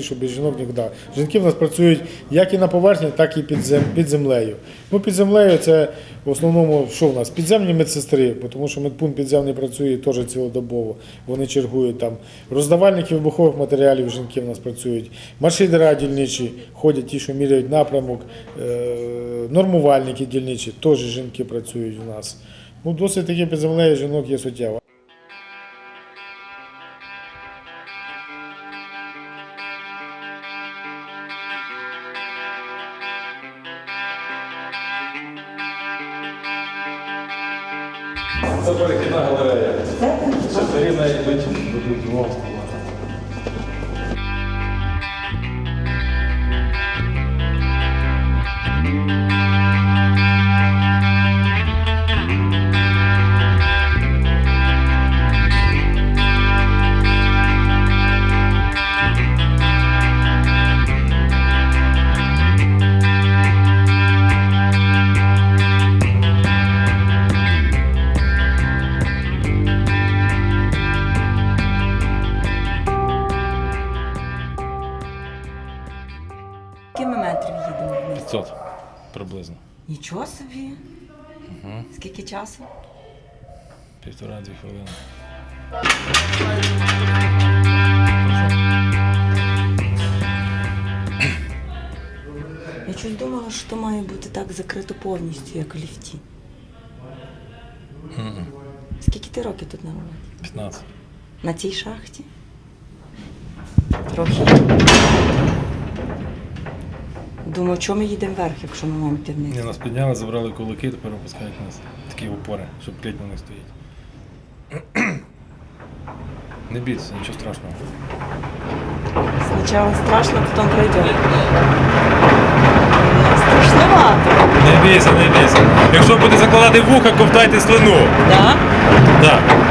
Що без жінок нікуди. Жінки в нас працюють як і на поверхні, так і під, зем, під землею. Ну, під землею це в основному що в нас? Підземні медсестри, тому що медпункт підземний працює теж цілодобово. Вони чергують там. Роздавальники вибухових матеріалів жінки в нас працюють. Маршидера дільничі ходять ті, що міряють напрямок. Е, нормувальники дільничі, теж жінки працюють у нас. Ну, досить таки під землею жінок є суттєво. Скільки ми метрів їдемо вниз? 500 приблизно. Нічого собі. Скільки часу? Півтора-дві хвилини. Я щось думала, що має бути так закрито повністю, як у ліфті. Скільки ти років тут на роботі? 15. На цій шахті? Трохи. Думаю, чому ми їдемо вверх, якщо ми маємо йти вниз? Ні, нас підняли, забрали кулаки, тепер опускають нас. Такі опори, щоб кліть на них стоїть. Не бійтеся, нічого страшного. Спочатку страшно, потім пройде. Страшновато. Не бійся, не бійся. Якщо буде закладати вуха, ковтайте слину. Да? Так. Трохи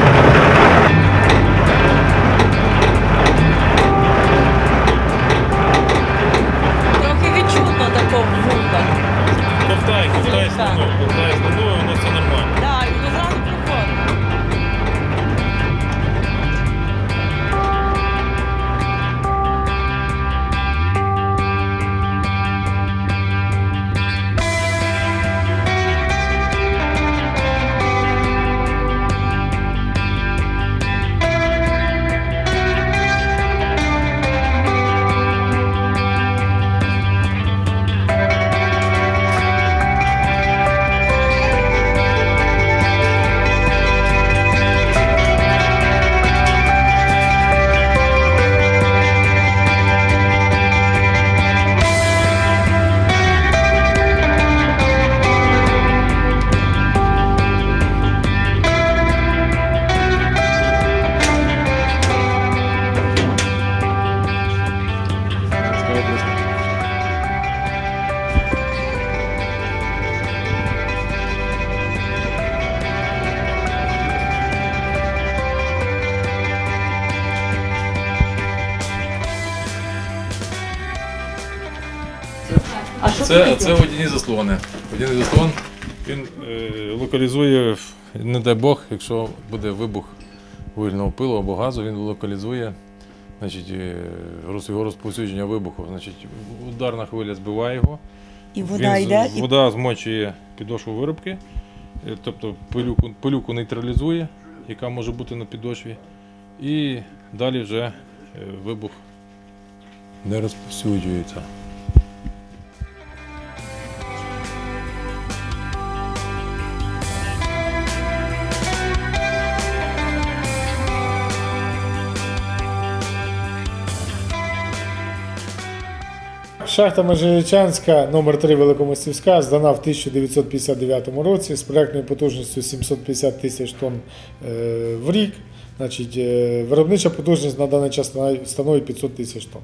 А що Це, це водяні заслони. Водяний заслон він е, локалізує, не дай Бог, якщо буде вибух вугільного пилу або газу, він локалізує значить, е, роз- його розповсюдження вибуху. Значить, ударна хвиля збиває його. І вода Він з- йде, і Вода змочує підошву виробки, е, тобто пилюку, пилюку нейтралізує, яка може бути на підошві. І далі вже е, вибух не розповсюджується. Шахта Межирічанська, номер 3 Великомостівська, здана в 1959 році з проектною потужністю 750 тисяч тонн е, в рік. Значить, е, виробнича потужність на даний час становить- становить 500 тисяч тонн.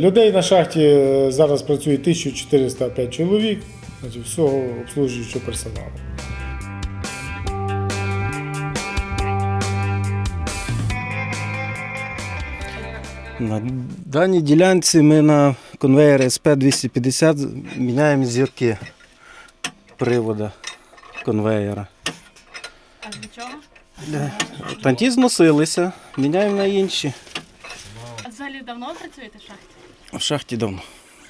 Людей на шахті е, зараз працює 1405 чоловік, значить, всього обслужуючого персоналу. На даній ділянці ми на конвеєр СП-250 міняємо зірки привода конвеєра. А для чого? Танті зносилися, міняємо на інші. А взагалі давно працюєте в шахті? В шахті давно.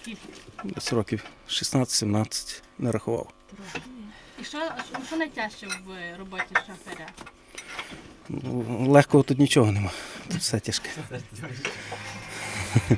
Скільки? Десь років 16-17 не рахував. І що, що, що найтяжче в роботі шахтаря? Ну, Легкого тут нічого нема. Тут все тяжке.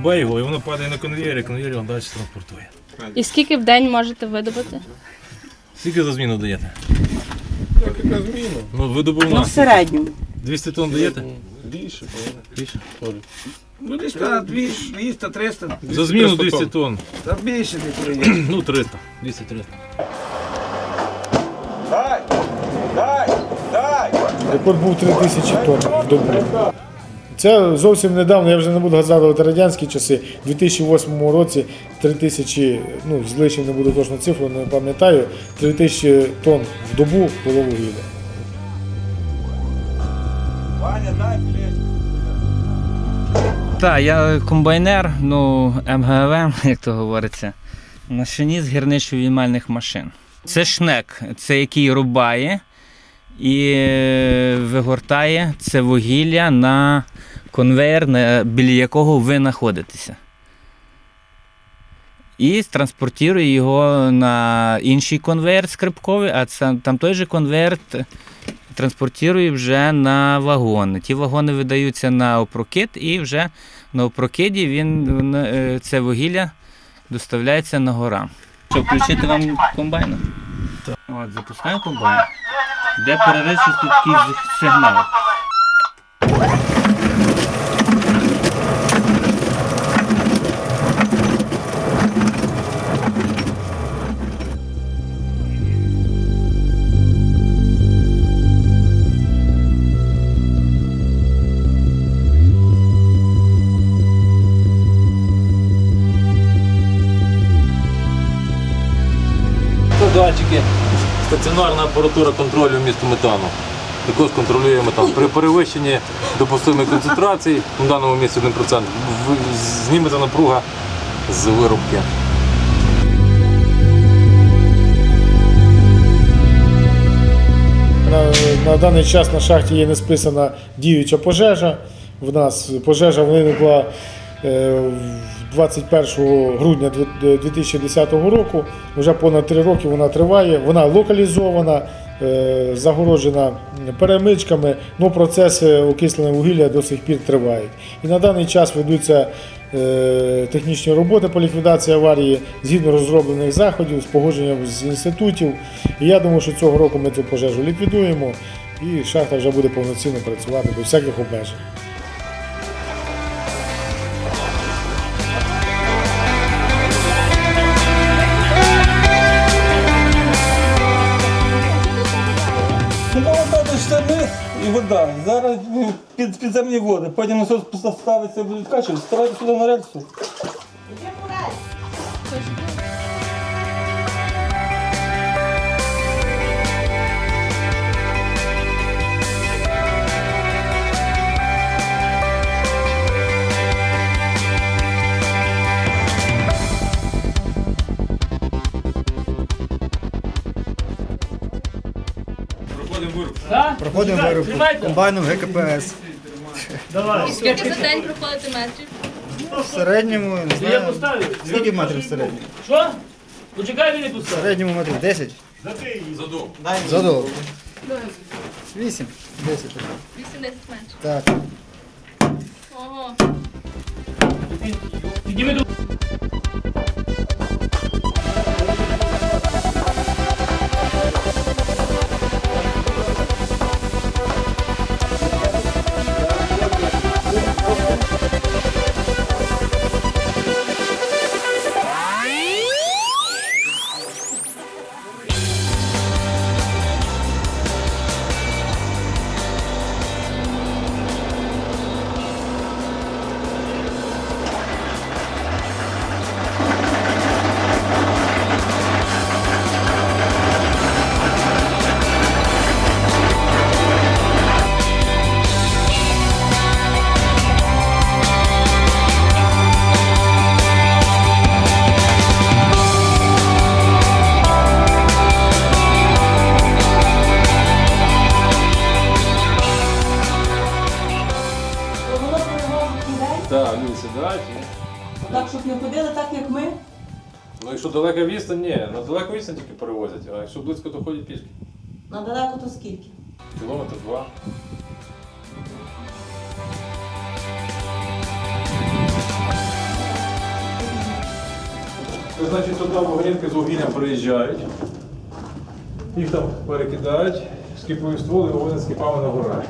довбає його, і воно падає на конвейер, і конвейер його далі транспортує. І скільки в день можете видобути? Скільки за зміну даєте? Яка зміна? Ну, видобув Ну, в нас. середньому. 200 тонн даєте? Більше, Більше? Ну, десь 200, 200, 300. За зміну 200 тонн. Та більше не приїде. Ну, 300. 200-300. Дай! Дай! Дай! Рекорд був 3 тисячі тонн в добу. Це зовсім недавно, я вже не буду згадувати радянські часи. У 2008 році 3 тисячі, ну з лишнім не буду точно цифру, не пам'ятаю, 3 тисячі тонн в добу було вугілля. Так, я комбайнер, ну МГВ, як то говориться, машиніст гірничо-віймальних машин. Це шнек, це який рубає і е, вигортає це вугілля на конвейер, біля якого ви знаходитеся. І транспортує його на інший конвейер скрипковий, а це, там той же конвейер транспортує вже на вагони. Ті вагони видаються на опрокид і вже на опрокиді він, е, це вугілля доставляється на гора. Що, включити вам комбайн? От, запускаю комбайн. Де перерисується такий сигнал. Датчики. Стаціонарна апаратура контролю вмісту метану. Також контролює метан. При перевищенні допустимої концентрації, в даному місці 1%, зніметься напруга з виробки. На, на даний час на шахті є не списана діюча пожежа. В нас пожежа виникла е, 21 грудня 2010 року. Вже понад три роки вона триває. Вона локалізована, е, загороджена перемичками, але процеси окислення вугілля до сих пір тривають. І на даний час ведуться е, технічні роботи по ліквідації аварії згідно розроблених заходів з погодженням з інститутів. І я думаю, що цього року ми цю пожежу ліквідуємо і шахта вже буде повноцінно працювати без всяких обмежень. Вода. Зараз ну, під, підземні води. Потім насос ставиться, будуть качувати. Ставайте сюди на рельсу. Проходимо вирубку комбайном ГКПС. Скільки за день проходите метрів? В середньому, не знаю, скільки метрів в середньому? Що? Почекай мені тут. В середньому метрів 10. Задов. Задовго. 8. 10. 80 менше. Так. Ого. Підніми до якщо далека відстань, ні, на далеку відстань тільки перевозять, а якщо близько, то ходять пішки. На далеко то скільки? Кілометр два. Це значить, туди вагонетки з вугіллям приїжджають, їх там перекидають, скіпують ствол і вагони з кіпами нагорають.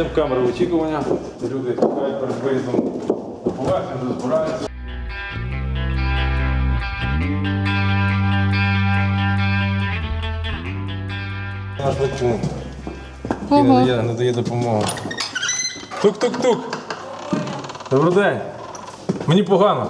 Це камера очікування. Люди чекають перед виїздом на поверхню, розбираються. Наш не дає, не дає допомогу. Тук-тук-тук. Добрий день. Мені погано.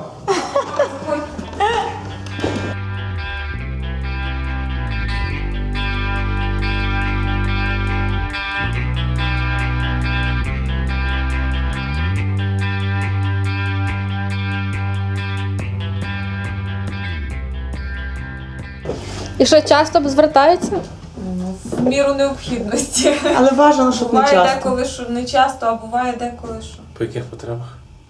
І що часто звертаються? В міру необхідності. Але бажано, щоб не Буває часто. деколи, що не часто, а буває деколи, що. По яких потребах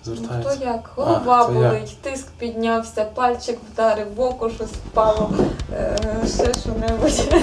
Ну, звертаються? хто як? Голова А, хто як? болить, тиск піднявся, пальчик вдарив, в око щось впало, е, ще що-небудь.